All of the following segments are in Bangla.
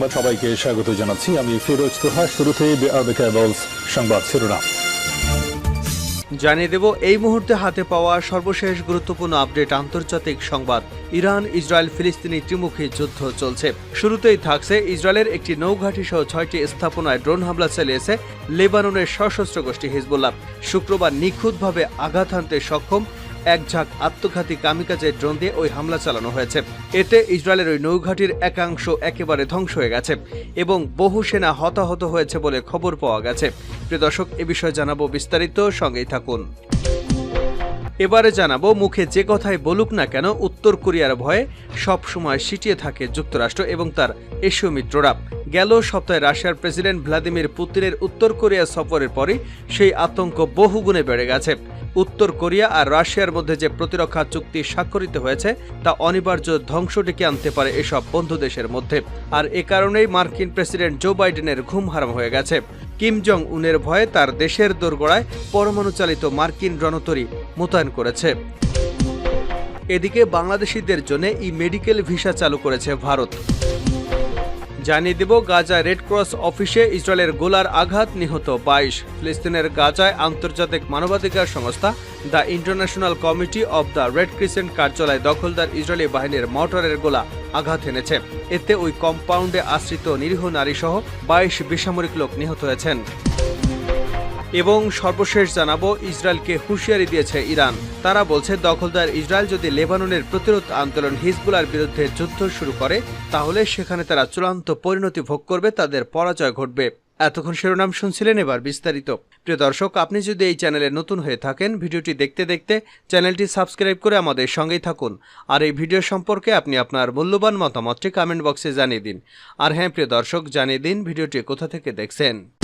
সংবাদ সবাইকে স্বাগত জানাচ্ছি। আমি ফিরোজ তোহা শুরুতেই সংবাদ শিরোনাম। জানিয়ে দেব, এই মুহূর্তে হাতে পাওয়া সর্বশেষ গুরুত্বপূর্ণ আপডেট আন্তর্জাতিক সংবাদ। ইরান, ইসরায়েল, ফিলিস্তিনি ত্রিমুখী যুদ্ধ চলছে। শুরুতেই থাকছে ইসরায়েলের একটি নৌঘাটি সহ ছয়টি স্থাপনায় ড্রোন হামলা চালিয়েছে লেবাননের সশস্ত্র গোষ্ঠী হিজবুল্লাহ। শুক্রবার নিখুঁতভাবে আঘাত হানতে সক্ষম এক ঝাঁক আত্মঘাতী কামিকাজে ড্রোন দিয়ে ওই হামলা চালানো হয়েছে। এতে ইসরায়েলের ওই নৌঘাটির একাংশ একেবারে ধ্বংস হয়ে গেছে এবং বহু সেনা হতাহত হয়েছে বলে খবর পাওয়া গেছে। প্রিয় দর্শক, এ বিষয়ে জানাব বিস্তারিত, সঙ্গেই থাকুন। এবারে জানাব, মুখে যে কথাই বলুক না কেন, উত্তর কোরিয়ার ভয়ে সব সময় সিটিয়ে থাকে যুক্তরাষ্ট্র এবং তার এশীয় মিত্ররা। গেল সপ্তাহে রাশিয়ার প্রেসিডেন্ট ভ্লাদিমির পুতিনের উত্তর কোরিয়া সফরের পরে সেই আতঙ্ক বহুগুণে বেড়ে গেছে। উত্তর কোরিয়া আর রাশিয়ার মধ্যে যে প্রতিরক্ষা চুক্তি স্বাক্ষরিত হয়েছে, তা অনিবার্য ধ্বংস ডেকে আনতে পারে এসব বন্ধু দেশের মধ্যে। আর এ কারণেই মার্কিন প্রেসিডেন্ট জো বাইডেনের ঘুম হারাম হয়ে গেছে। কিম জং উনের ভয়ে তার দেশের দোরগোড়ায় পরমাণু চালিত মার্কিন রণতরী মোতায়েন করেছে। এদিকে বাংলাদেশিদের জন্য ই মেডিকেল ভিসা চালু করেছে ভারত। জানিয়ে দেব গাজায় রেড ক্রস অফিসে ইসরায়েলের গোলার আঘাত নিহত বাইশ। ফিলিস্তিনের গাজায় আন্তর্জাতিক মানবাধিকার সংস্থা the International Committee of the Red Crescent কার্যালয় দখলদার ইসরায়েলি বাহিনীর মোটরের গোলা আঘাত এনেছে। এতে ওই কম্পাউন্ডে আশ্রিত নিরীহ নারীসহ বাইশ বেসামরিক লোক নিহত হয়েছেন। এবং সর্বশেষ জানাব, ইসরায়েলকে হুঁশিয়ারি দিয়েছে ইরান। তারা বলছে, দখলদার ইসরায়েল যদি লেবাননের প্রতিরোধ আন্দোলন হিজবুলার বিরুদ্ধে যুদ্ধ শুরু করে, তাহলে সেখানে তারা চূড়ান্ত পরিণতি ভোগ করবে, তাদের পরাজয় ঘটবে। এতক্ষণ শিরোনাম শুনছিলেন এবার বিস্তারিত। প্রিয় দর্শক, আপনি যদি এই চ্যানেলে নতুন হয়ে থাকেন, ভিডিওটি দেখতে দেখতে চ্যানেলটি সাবস্ক্রাইব করে আমাদের সঙ্গেই থাকুন। আর এই ভিডিও সম্পর্কে আপনি আপনার মূল্যবান মতামতটি কমেন্ট বক্সে জানিয়ে দিন। আর হ্যাঁ প্রিয় দর্শক, জানিয়ে দিন ভিডিওটি কোথা থেকে দেখছেন।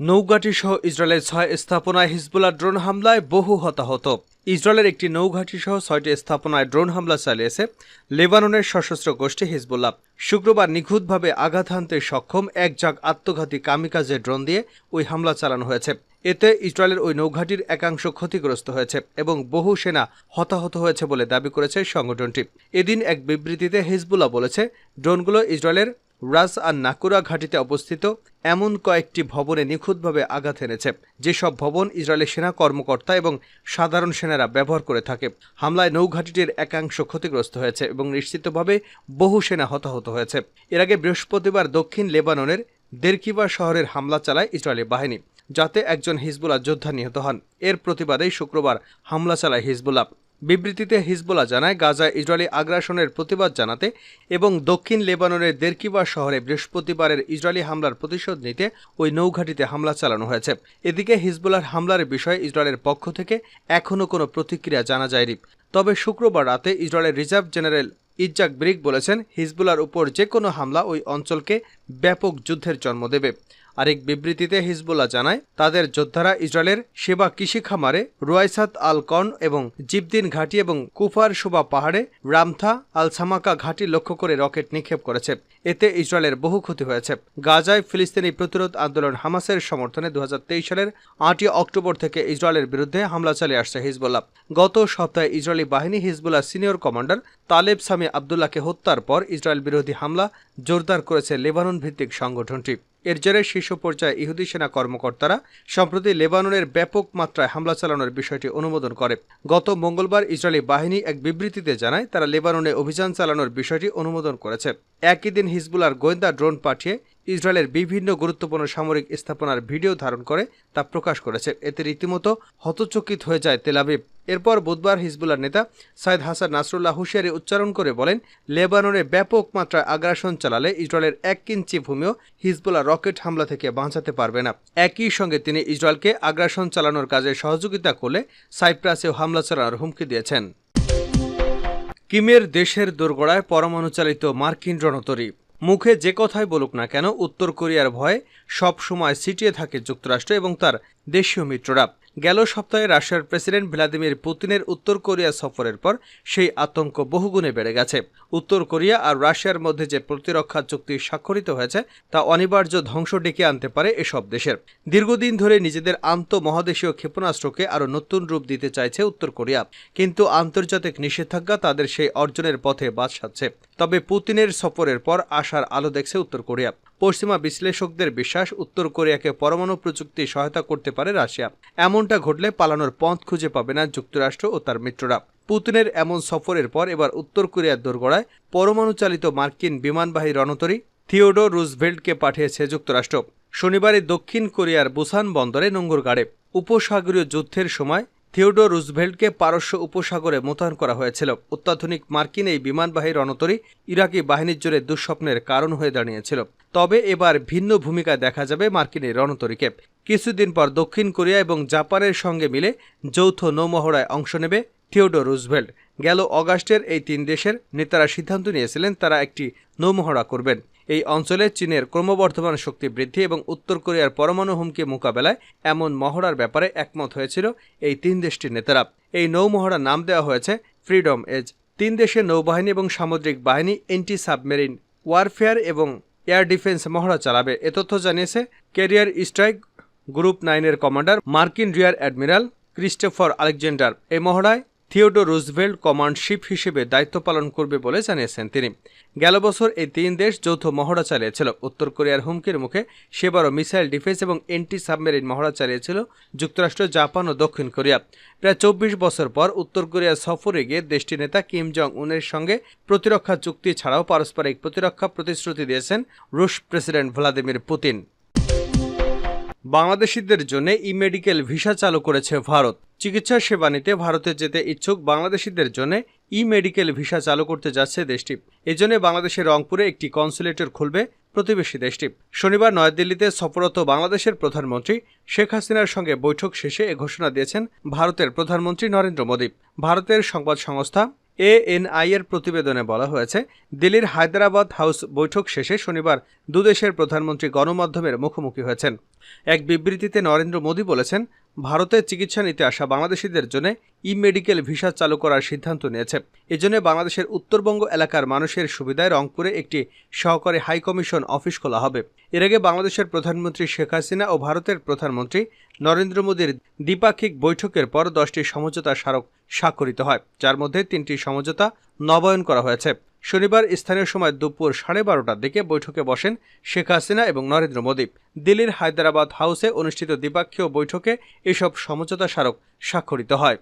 নৌঘাটি সহ ইসরায়েলের ছয় স্থাপনায় হিজবুল্লাহ ড্রোন হামলায় বহু হতাহত। ইসরায়েলের একটি নৌঘাটি সহ ছয়টি স্থাপনায় ড্রোন হামলা চালিয়েছে লেবাননের সশস্ত্র গোষ্ঠী হিজবুল্লাহ। শুক্রবার নিখুঁতভাবে আঘাত হানতে সক্ষম এক জাগ আত্মঘাতী কামিকাজে ড্রোন দিয়ে ওই হামলা চালানো হয়েছে। এতে ইসরায়েলের ওই নৌঘাটির একাংশ ক্ষতিগ্রস্ত হয়েছে এবং বহু সেনা হতাহত হয়েছে বলে দাবি করেছে সংগঠনটি। এদিন এক বিবৃতিতে হিজবুল্লাহ বলেছে, ড্রোনগুলো ইসরায়েলের রাস আর নাকুরা ঘাটিতে অবস্থিত এমন কয়েকটি ভবনে নিখুঁতভাবে আঘাত এনেছে, যেসব ভবন ইসরায়েলের সেনা কর্মকর্তা এবং সাধারণ সেনারা ব্যবহার করে থাকে। হামলায় নৌঘাটিটির একাংশ ক্ষতিগ্রস্ত হয়েছে এবং নিশ্চিতভাবে বহু সেনা হতাহত হয়েছে। এর আগে বৃহস্পতিবার দক্ষিণ লেবাননের দেরকিবা শহরের হামলা চালায় ইসরায়েলি বাহিনী, যাতে একজন হিজবুল্লাহ যোদ্ধা নিহত হন। এর প্রতিবাদেই শুক্রবার হামলা চালায় হিজবুল্লাহ। বিবৃতিতে হিজবুল্লাহ জানায় গাজায় ইসরায়েলি আগ্রাসনের প্রতিবাদ জানাতে এবং দক্ষিণ লেবাননের দেরকিবা শহরে বৃহস্পতিবারের ইসরায়েলি হামলার প্রতিশোধ নিতে ওই নৌঘাটিতে হামলা চালানো হয়েছে। এদিকে হিজবুল্লাহর হামলার বিষয়ে ইসরায়েলের পক্ষ থেকে এখনও কোনো প্রতিক্রিয়া জানা যায়নি। তবে শুক্রবার রাতে ইসরায়েলের রিজার্ভ জেনারেল ইজ্জাক ব্রিক বলেছেন হিজবুলার উপর যে কোনো হামলা ওই অঞ্চলকে ব্যাপক যুদ্ধের জন্ম দেবে। আরেক বিবৃতিতে হিজবুল্লাহ জানায়, তাদের যোদ্ধারা ইসরায়েলের সেবা কৃষি খামারে রুয়াইসাত আল কর্ন এবং জিবদিন ঘাঁটি এবং কুফার শোভা পাহাড়ে রামথা আল সামাকা ঘাঁটি লক্ষ্য করে রকেট নিক্ষেপ করেছে। এতে ইসরায়েলের বহু ক্ষতি হয়েছে। গাজায় ফিলিস্তিনি প্রতিরোধ আন্দোলন হামাসের সমর্থনে দু হাজার তেইশ সালের আটই অক্টোবর থেকে ইসরায়েলের বিরুদ্ধে হামলা চালিয়ে আসছে হিজবুল্লাহ। গত সপ্তাহে ইসরায়েলি বাহিনী Hezbollah senior commander Taleb Sami আবদুল্লাহকে হত্যার পর ইসরায়েল বিরোধী হামলা জোরদার করেছে লেবানন ভিত্তিক সংগঠনটি। এর জেরে শীর্ষ পর্যায়ে ইহুদি সেনা কর্মকর্তারা, সম্প্রতি লেবাননের ব্যাপক মাত্রায় হামলা চালানোর বিষয়টি অনুমোদন করে। গত মঙ্গলবার ইসরায়েলি বাহিনী এক বিবৃতিতে জানায়, তারা লেবাননে অভিযান চালানোর বিষয়টি অনুমোদন করেছে। একই দিন হিজবুলার গোয়েন্দা ড্রোন পাঠিয়ে ইসরায়েলের বিভিন্ন গুরুত্বপূর্ণ সামরিক স্থাপনার ভিডিও ধারণ করে তা প্রকাশ করেছে। এতে রীতিমতো হতচকিত হয়ে যায় তেলাবিব এরপর বুধবার হিজবুল্লার নেতা সাইদ হাসান নাসরুল্লাহ হুশিয়ারি উচ্চারণ করে বলেন, লেবাননে ব্যাপক মাত্রায় আগ্রাসন চালালে ইসরায়েলের এক ইঞ্চি ভূমিও হিজবুল্লাহ রকেট হামলা থেকে বাঁচাতে পারবে না। একই সঙ্গে তিনি ইসরায়েলকে আগ্রাসন চালানোর কাজে সহযোগিতা করলে সাইপ্রাসেও হামলা চালানোর হুমকি দিয়েছেন। কিমের দেশের দোরগোড়ায় পরমাণু চালিত মার্কিন রণতরী। মুখে যে কথাই বলুক না কেন, উত্তর কোরিয়ার ভয় সবসময় সিটিয়ে থাকে যুক্তরাষ্ট্র এবং তার দেশীয় মিত্ররা। গেল সপ্তাহে রাশিয়ার প্রেসিডেন্ট ভ্লাদিমির পুতিনের উত্তর কোরিয়া সফরের পর সেই আতঙ্ক বহুগুণে বেড়ে গেছে। উত্তর কোরিয়া আর রাশিয়ার মধ্যে যে প্রতিরক্ষা চুক্তি স্বাক্ষরিত হয়েছে, তা অনিবার্য ধ্বংস ডেকে আনতে পারে এসব দেশের। দীর্ঘদিন ধরে নিজেদের আন্তঃমহাদেশীয় ক্ষেপণাস্ত্রকে আরও নতুন রূপ দিতে চাইছে উত্তর কোরিয়া। কিন্তু আন্তর্জাতিক নিষেধাজ্ঞা তাদের সেই অর্জনের পথে বাদ সাধছে। তবে পুতিনের সফরের পর আশার আলো দেখছে উত্তর কোরিয়া। পশ্চিমা বিশ্লেষকদের বিশ্বাস, উত্তর কোরিয়াকে পরমাণু প্রযুক্তি সহায়তা করতে পারে রাশিয়া। এমনটা ঘটলে পালানোর পথ খুঁজে পাবে না যুক্তরাষ্ট্র ও তার মিত্ররা। পুতিনের এমন সফরের পর এবার উত্তর কোরিয়ার দোরগড়ায় পরমাণু চালিত মার্কিন বিমানবাহী রণতরী থিওডো রুজভেল্টকে পাঠিয়েছে যুক্তরাষ্ট্র। শনিবারে দক্ষিণ কোরিয়ার বুসান বন্দরে নোঙ্গর গাড়ে উপসাগরীয় যুদ্ধের সময় থিওডো রুজভেল্টকে পারস্য উপসাগরে মোতায়েন করা হয়েছিল। অত্যাধুনিক মার্কিন এই বিমানবাহী রণতরী ইরাকি বাহিনীর জোরে দুঃস্বপ্নের কারণ হয়ে দাঁড়িয়েছিল। তবে এবার ভিন্ন ভূমিকা দেখা যাবে মার্কিন এই রণতরীকে। কিছুদিন পর দক্ষিণ কোরিয়া এবং জাপানের সঙ্গে মিলে যৌথ নৌমহড়ায় অংশ নেবে থিওডো রুজভেল্ট। গেল অগাস্টের এই তিন দেশের নেতারা সিদ্ধান্ত নিয়েছিলেন তারা একটি নৌমহড়া করবেন। এই অঞ্চলে চীনের ক্রমবর্ধমান শক্তি বৃদ্ধি এবং উত্তর কোরিয়ার পরমাণু হুমকি মোকাবেলায় এমন মহড়ার ব্যাপারে একমত হয়েছিল এই তিন দেশটির নেতারা। এই নৌমহড়ার নাম দেওয়া হয়েছে ফ্রিডম এজ তিন দেশের নৌবাহিনী এবং সামুদ্রিক বাহিনী এন্টি সাবমেরিন ওয়ারফেয়ার এবং এয়ার ডিফেন্স মহড়া চালাবে। এ তথ্য জানিয়েছে ক্যারিয়ার স্ট্রাইক গ্রুপ নাইনের কমান্ডার মার্কিন রিয়ার অ্যাডমিরাল ক্রিস্টোফার আলেকজান্ডার। এই মহড়ায় থিওডো রুজভেল্ট কমান্ড শিপ হিসেবে দায়িত্ব পালন করবে বলে জানিয়েছেন তিনি। গেল বছর এই তিন দেশ যৌথ মহড়া চালিয়েছিল। উত্তর কোরিয়ার হুমকির মুখে সেবারও মিসাইল ডিফেন্স এবং এন্টি সাবমেরিন মহড়া চালিয়েছিল যুক্তরাষ্ট্র, জাপান ও দক্ষিণ কোরিয়া। প্রায় চব্বিশ বছর পর উত্তর কোরিয়া সফরে গিয়ে দেশটির নেতা কিম জং উনের সঙ্গে প্রতিরক্ষা চুক্তি ছাড়াও পারস্পরিক প্রতিরক্ষা প্রতিশ্রুতি দিয়েছেন রুশ প্রেসিডেন্ট ভ্লাদিমির পুতিন। বাংলাদেশিদের জন্য ই মেডিকেল ভিসা চালু করেছে ভারত। চিকিৎসা সেবা নিতে ভারতে যেতে ইচ্ছুক বাংলাদেশিদের জন্য ই মেডিকেল ভিসা চালু করতে যাচ্ছে দেশটি। এজন্য বাংলাদেশের রংপুরে একটি কনসুলেটর খুলবে প্রতিবেশী দেশটি। শনিবার নয়াদিল্লিতে সফররত বাংলাদেশের প্রধানমন্ত্রী শেখ হাসিনার সঙ্গে বৈঠক শেষে এ ঘোষণা দিয়েছেন ভারতের প্রধানমন্ত্রী নরেন্দ্র মোদী। ভারতের সংবাদ সংস্থা এএনআই এর প্রতিবেদনে বলা হয়েছে, দিল্লির হায়দ্রাবাদ হাউস বৈঠক শেষে শনিবার দুদেশের প্রধানমন্ত্রী গণমাধ্যমের মুখোমুখি হয়েছেন। এক বিবৃতিতে নরেন্দ্র মোদী বলেছেন, ভারতে চিকিৎসা নিতে আসা বাংলাদেশিদের জন্য ই মেডিকেল ভিসা চালু করার সিদ্ধান্ত নিয়েছে। এজন্য বাংলাদেশের উত্তরবঙ্গ এলাকার মানুষের সুবিধায় রংপুরে একটি সহকারী হাইকমিশন অফিস খোলা হবে। এর আগে বাংলাদেশের প্রধানমন্ত্রী শেখ হাসিনা ও ভারতের প্রধানমন্ত্রী নরেন্দ্র মোদীর দ্বিপাক্ষিক বৈঠকের পর দশটি সমঝোতা স্মারক স্বাক্ষরিত হয়। যার মধ্যে তিনটি সমঝোতা নবায়ন করা হয়েছে। শনিবার স্থানীয় সময় দুপুর সাড়ে বারোটার দিকে বৈঠকে বসেন শেখ হাসিনা এবং নরেন্দ্র মোদী। দিল্লির হায়দ্রাবাদ হাউসে অনুষ্ঠিত দ্বিপাক্ষীয় বৈঠকে এসব সমঝোতা স্মারক স্বাক্ষরিত হয়।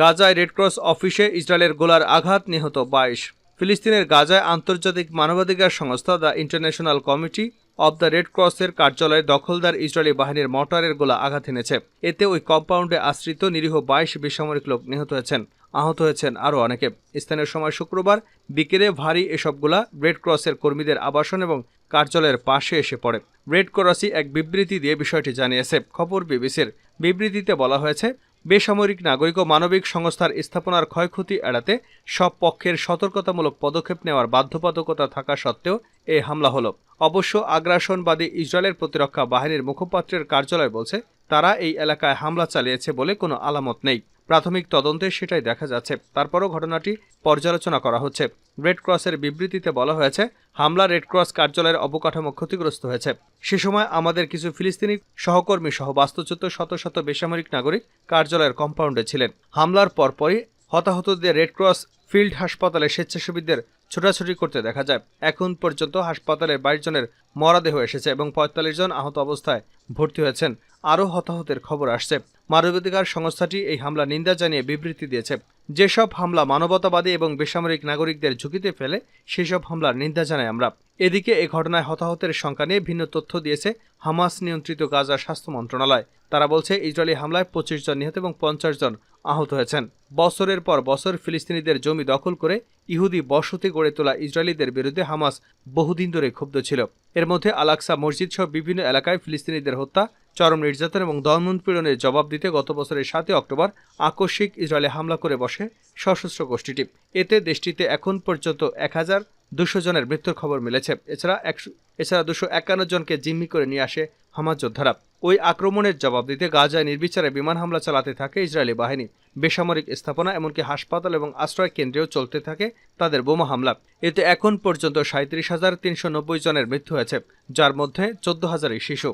গাজায় রেডক্রস অফিসে ইসরায়েলের গোলার আঘাত নিহত বাইশ। ফিলিস্তিনের গাজায় আন্তর্জাতিক মানবাধিকার সংস্থা the International Committee of the Red ক্রসের কার্যালয়ে দখলদার ইসরায়েলি বাহিনীর মর্টারের গোলা আঘাত এনেছে। এতে ওই কম্পাউন্ডে আশ্রিত নিরীহ বাইশ বেসামরিক লোক নিহত হয়েছেন। আহত হয়েছেন আরও অনেকে। স্থানীয় সময় শুক্রবার বিকেলে ভারী এসবগুলা রেড ক্রসের কর্মীদের আবাসন এবং কার্যালয়ের পাশে এসে পড়ে। রেড ক্রসই এক বিবৃতি দিয়ে বিষয়টি জানিয়েছে। খবর বিবিসির বিবৃতিতে বলা হয়েছে, বেসামরিক নাগরিক ও মানবিক সংস্থার স্থাপনার ক্ষয়ক্ষতি এড়াতে সব পক্ষের সতর্কতামূলক পদক্ষেপ নেওয়ার বাধ্যবাধকতা থাকা সত্ত্বেও এ হামলা হল। অবশ্য আগ্রাসনবাদী ইসরায়েলের প্রতিরক্ষা বাহিনীর মুখপাত্রের কার্যালয় বলছে, তারা এই এলাকায় হামলা চালিয়েছে বলে কোনো আলামত নেই। প্রাথমিক তদন্তে সেটাই দেখা যাচ্ছে। তারপরও ঘটনাটি পর্যালোচনা করা হচ্ছে। রেড ক্রসের বিবৃতিতে বলা হয়েছে, হামলা রেড ক্রস কার্যালয়ের অবকাঠামো ক্ষতিগ্রস্ত হয়েছে। সে সময় আমাদের কিছু ফিলিস্তিনি সহকর্মী সহ বাস্তুচ্যুত শত শত বেসামরিক নাগরিক কার্যালয়ের কম্পাউন্ডে ছিলেন। হামলার পরপরই হতাহতদের রেড ক্রস ফিল্ড হাসপাতালে স্বেচ্ছাসেবীদের ছোটাছুটি করতে দেখা যায়। এখন পর্যন্ত হাসপাতালে বাইশ জনের মরাদেহ এসেছে এবং পঁয়তাল্লিশ জন আহত অবস্থায় ভর্তি হয়েছেন। আরও হতাহতের খবর আসছে। মানবাধিকার সংস্থাটি এই হামলা নিন্দা জানিয়ে বিবৃতি দিয়েছে। যেসব হামলা মানবতাবাদী এবং বেসামরিক নাগরিকদের ঝুঁকিতে ফেলে, সেসব হামলার নিন্দা জানাই আমরা। এদিকে এ ঘটনায় হতাহতের সংখ্যা নিয়ে ভিন্ন তথ্য দিয়েছে হামাস নিয়ন্ত্রিত গাজা স্বাস্থ্য মন্ত্রণালয়। তারা বলছে, ইসরায়েলি হামলায় পঁচিশ জন নিহত এবং পঞ্চাশ জন আহত হয়েছেন। বছরের পর বছর ফিলিস্তিনিদের জমি দখল করে ইহুদি বসতি গড়ে তোলা ইসরায়েলিদের বিরুদ্ধে হামাস বহুদিন ধরে ক্ষুব্ধ ছিল। এর মধ্যে আলাক্সা মসজিদ সহ বিভিন্ন এলাকায় ফিলিস্তিনিদের হত্যা চরম নির্যাতন এবং দমনপীড়নের জবাব দিতে গত বছরের সাতই অক্টোবর আকস্মিক ইসরায়েলে হামলা করে বসে সশস্ত্র গোষ্ঠীটি। এতে দেশটিতে এখন পর্যন্ত এক হাজার দুশো জনের মৃত্যুর খবর মিলেছে। এছাড়া একশো এছাড়া দুশো একান্ন জনকে জিম্মি করে নিয়ে আসে হামাজ যোদ্ধারা। ওই আক্রমণের জবাব দিতে গাজায় নির্বিচারে বিমান হামলা চালাতে থাকে ইসরায়েলি বাহিনী। বেসামরিক স্থাপনা এমনকি হাসপাতাল এবং আশ্রয় কেন্দ্রেও চলতে থাকে তাদের বোমা হামলা। এতে এখন পর্যন্ত সাঁত্রিশ হাজার তিনশো নব্বই জনের মৃত্যু হয়েছে, যার মধ্যে চোদ্দ হাজারই শিশু।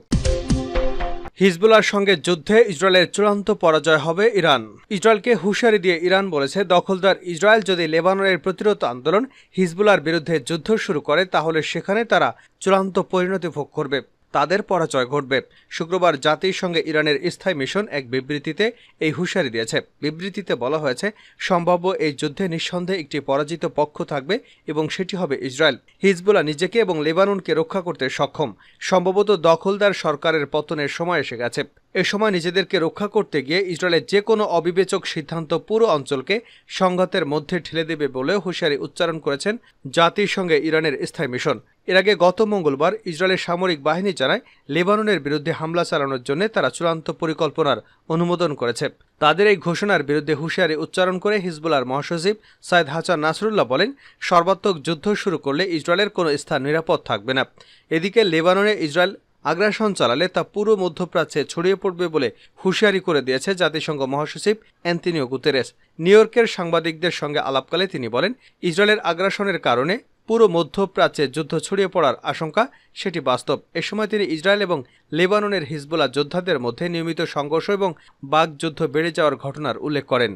হিজবুলার সঙ্গে যুদ্ধে ইসরায়েলের চূড়ান্ত পরাজয় হবে ইরান। ইসরায়েলকে হুঁশিয়ারি দিয়ে ইরান বলেছে, দখলদার ইসরায়েল যদি লেবাননের প্রতিরোধ আন্দোলন হিজবুলার বিরুদ্ধে যুদ্ধ শুরু করে, তাহলে সেখানে তারা চূড়ান্ত পরিণতি ভোগ করবে। তাদের পরাজয় ঘটবে। শুক্রবার জাতিসংঘে ইরানের স্থায়ী মিশন এক বিবৃতিতে এই হুঁশিয়ারি দিয়েছে। বিবৃতিতে বলা হয়েছে, সম্ভাব্য এই যুদ্ধে নিঃসন্দেহে একটি পরাজিত পক্ষ থাকবে এবং সেটি হবে ইসরায়েল। হিজবুল্লাহ নিজেকে এবং লেবাননকে রক্ষা করতে সক্ষম। সম্ভবত দখলদার সরকারের পতনের সময় এসে গেছে। এ সময় নিজেদেরকে রক্ষা করতে গিয়ে ইসরায়েলের যে কোনো অবিবেচক সিদ্ধান্ত পুরো অঞ্চলকে সংঘাতের মধ্যে ঠেলে দেবে বলেও হুঁশিয়ারি উচ্চারণ করেছেন জাতিসংঘে ইরানের স্থায়ী মিশন। এর আগে গত মঙ্গলবার ইসরায়েলের সামরিক বাহিনী জানায়, লেবাননের বিরুদ্ধে হামলা চালানোর জন্য তারা চূড়ান্ত পরিকল্পনার অনুমোদন করেছে। তাদের এই ঘোষণার বিরুদ্ধে হুঁশিয়ারি উচ্চারণ করে হিজবুলার মহাসচিব সাইদ হাসান নাসরুল্লাহ বলেন, সর্বাত্মক যুদ্ধ শুরু করলে ইসরায়েলের কোনো স্থান নিরাপদ থাকবে না। এদিকে লেবাননে ইসরায়েল আগ্রাসন চালালে তা পুরো মধ্যপ্রাচ্যে ছড়িয়ে পড়বে বলে হুঁশিয়ারি করে দিয়েছে জাতিসংঘ মহাসচিব অ্যান্টনিও গুতেরেস। নিউ ইয়র্কের সাংবাদিকদের সঙ্গে আলাপকালে তিনি বলেন, ইসরায়েলের আগ্রাসনের কারণে পুরো মধ্যপ্রাচ্যে যুদ্ধ ছড়িয়ে পড়ার আশঙ্কা, সেটি বাস্তব। এ সময় তিনি ইসরায়েল এবং লেবাননের হিজবুল্লাহ যোদ্ধাদের মধ্যে নিয়মিত সংঘর্ষ এবং বাঘ যুদ্ধ বেড়ে যাওয়ার ঘটনার উল্লেখ করেন।